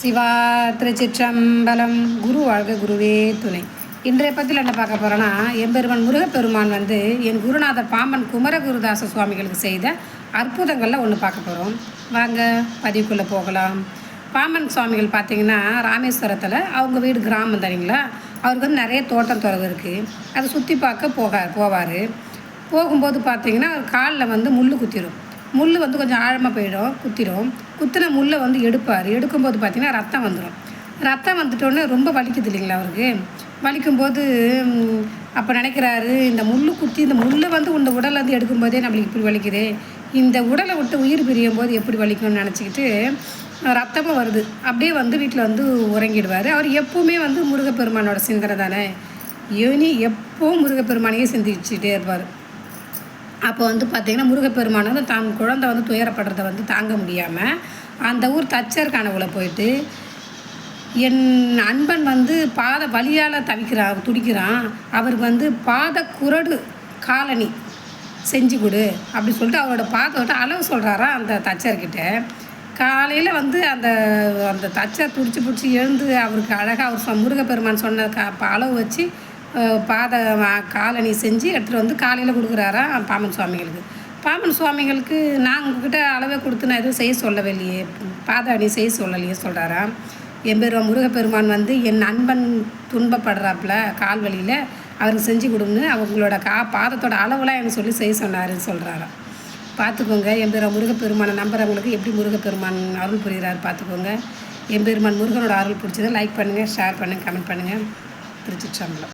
சிவா திருச்சிற்றம்பலம். குரு வாழ்க குருவே துணை. இன்றைய பற்றியில் என்ன பார்க்க போகிறோன்னா எம்பெருமான் முருகப்பெருமான் வந்து என் குருநாதர் பாம்பன் குமரகுருதாச சுவாமிகளுக்கு செய்த அற்புதங்களில் ஒன்று பார்க்க போகிறோம் வாங்க பதிவுக்குள்ளே போகலாம். பாம்பன் சுவாமிகள் பார்த்தீங்கன்னா ராமேஸ்வரத்தில் அவங்க வீடு கிராமம் தரீங்களா அவருக்கு வந்து நிறைய தோட்டம் துறவு இருக்குது அதை சுற்றி பார்க்க போக போவார். போகும்போது பார்த்தீங்கன்னா அவர் காலில் வந்து முள் குத்திடும் முள் வந்து கொஞ்சம் ஆழமாக போயிடும் குத்திடும் குத்தின முள்ளை வந்து எடுப்பார். எடுக்கும்போது பார்த்திங்கன்னா ரத்தம் வந்துடும் ரத்தம் வந்துட்டோன்னே ரொம்ப வலிக்குது இல்லைங்களா அவருக்கு? வலிக்கும்போது அப்போ நினைக்கிறாரு இந்த முள் குத்தி இந்த முள்ளை வந்து இந்த உடலை வந்து எடுக்கும்போதே நம்மளுக்கு இப்படி வலிக்குது. இந்த உடலை விட்டு உயிர் பிரியும் போது எப்படி வலிக்கும்னு நினச்சிக்கிட்டு ரத்தமும் வருது. அப்படியே வந்து வீட்டில் வந்து உறங்கிடுவார். அவர் எப்போவுமே வந்து முருகப்பெருமானோட சிந்தனை தானே? இனி எப்போவும் முருகப்பெருமானையே சிந்திச்சுட்டே இருப்பார். அப்போ வந்து பார்த்திங்கன்னா முருகப்பெருமான் வந்து தான் குழந்தை வந்து துயரப்படுறதை வந்து தாங்க முடியாமல் அந்த ஊர் தச்சர் கனவுல போயிட்டு என் அன்பன் வந்து பாத வழியால் தவிக்கிறான் துடிக்கிறான். அவருக்கு வந்து பாத குரடு காலனி செஞ்சு கொடு அப்படி சொல்லிட்டு அவரோட பாதோட அளவு சொல்கிறாரா அந்த தச்சர்கிட்ட. காலையில் வந்து அந்த அந்த தச்சர் துடிச்சு பிடிச்சி எழுந்து அவருக்கு அழகாக அவர் முருகப்பெருமான் சொன்ன க அளவு வச்சு பாத காலனி செஞ்சு எடுத்துகிட்டு வந்து காலையில் கொடுக்குறாரா பாமன் சுவாமிகளுக்கு. பாமன் சுவாமிகளுக்கு நான் உங்ககிட்ட அளவே கொடுத்து நான் எதுவும் செய்ய சொல்லவே இல்லையே பாத அணி செய்ய சொல்லலையே சொல்கிறாராம் எம்பெருமா முருகப்பெருமான் வந்து என் நண்பன் துன்பப்படுறாப்புல கால் வழியில் அவருக்கு செஞ்சு கொடுன்னு அவங்களோட கா பாதத்தோட அளவுலாம் எனக்கு சொல்லி செய்ய சொன்னாருன்னு சொல்கிறாராம் பார்த்துக்கோங்க எம்பெருமா முருகப்பெருமானை நம்புறவங்களுக்கு எப்படி முருகப்பெருமான் அருள் புரிகிறார் பார்த்துக்கோங்க எம்பெருமான் முருகனோட அருள் பிடிச்சதை லைக் பண்ணுங்கள் ஷேர் பண்ணுங்கள் கமெண்ட் பண்ணுங்கள் திருச்சிற்றம்பலம்.